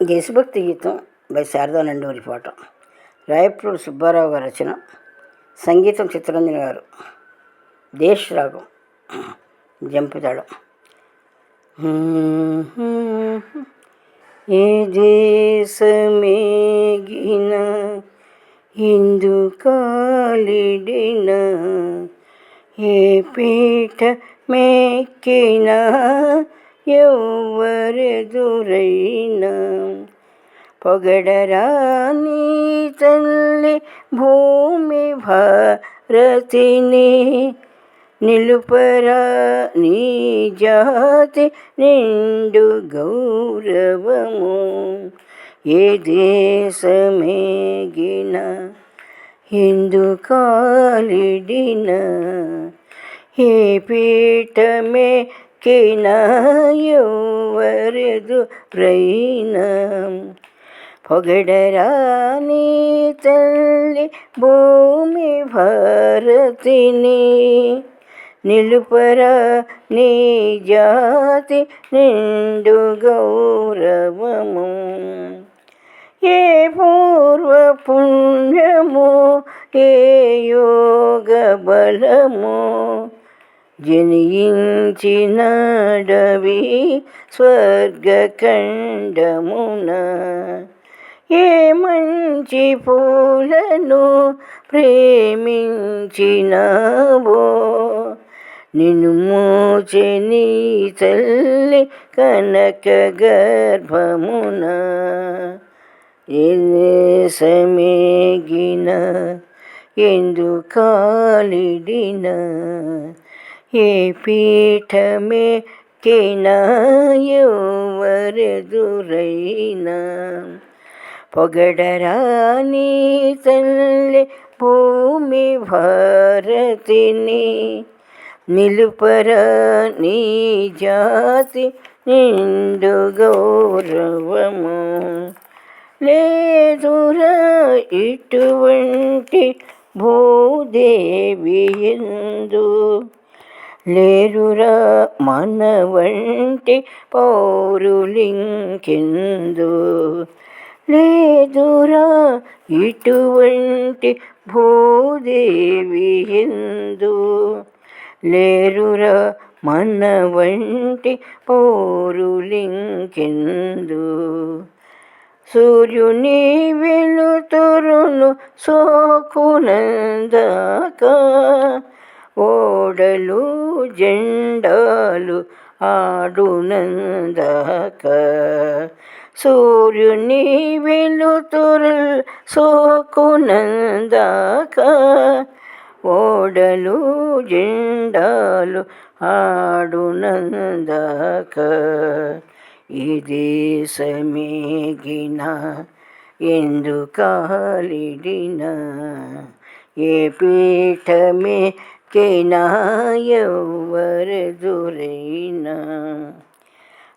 దేశభక్తి గీతం బై శారదా నండూరి పాట. రాయప్రూడు సుబ్బారావు గారి రచన సంగీతం చిత్తరంజన్ గారు. దేశ్ రాగం జంపుతాళం ఏ దేశమేగిన ఇందు కాలిడిన ఏ పీఠ మేకినా ఎవ్వరెదురైనా పొగడరాని తల్లి భూమి భారతిని నిలుపరా నీ జాతి నిండు గౌరవము. ఏ దేశమేగిన హిందు కాలిడిన ఏ పీఠమే కినాయువరదు రైన పొగడరాని తల్లి భూమి భారతిని నిలుపరా నీ జాతి నిండు గౌరవము. ఏ పూర్వ పుణ్యము ఏ యోగ బలము జనించినడవి స్వర్గఖండమున. ఏ మంచి పూలను ప్రేమించినావో. నిన్ను మోచని తల్లి కనక గర్భమున. సమేగిన ఎందు కాలిడిన ఏ పీఠమే కినాయువరెదురైనా పొగడరాని తల్లి భూమి భారతిని నిలుపర నీ జాతి నిండు గౌరవము లేదురా ఇటువంటి భూదేవి ఎందు లేరురా మన వంటి పౌరులింకెందు? లేదురా ఇటువంటి భూదేవి ఎందు లేరురా మన వంటి పౌరులింకెందు? సూర్యుని వెలుతురును సోకునందాక ఓడలు జెండాలు ఆడునందాక. సూర్యుని వెలుతురు సోకునందాక. ఓడలు జెండాలు ఆడునందాక. ఇది సమేగిన ఎందుకాలిడిన? ఏ పీఠమే కెనాయవరదురైనా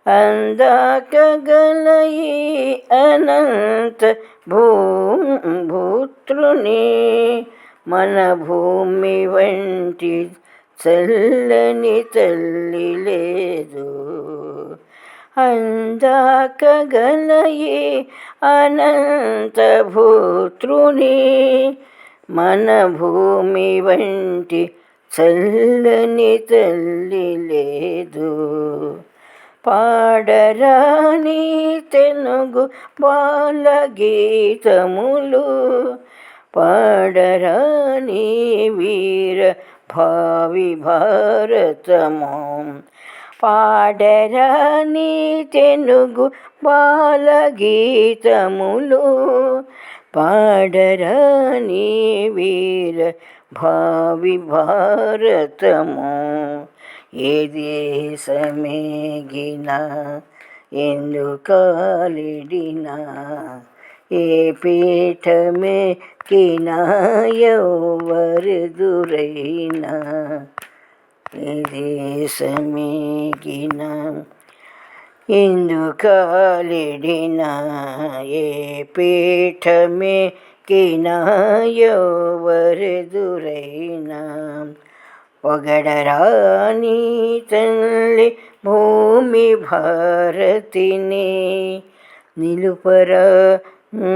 అందాక గలయి అనంత భూ మన భూమి వంటి చల్లని తల్లి లేదు అందాక గలయి అనంత భూత్రుని మన భూమి వంటి చల్లని తల్లి లేదు. పాడరాని తెనుగు బాల గీతములు పాడరాని వీర భావి భారతము. పాడరాని తెనుగు బాల గీతములు పాడరాని వీర భావి భారతము ఏ దేశమేగిన ఎందు కాలిడిన ఏ పీఠమే కినాయవరదురైనా ఏ దేశమేగిన ఇందుకాలిడిన ఏ పీఠమే కినాయవరదురైనా ఒగడరాని తల్లి భూమి భారతిని నిలుపరా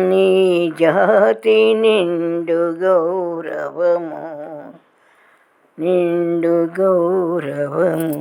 నీ జాతి నిండు గౌరవము నిండు గౌరవము.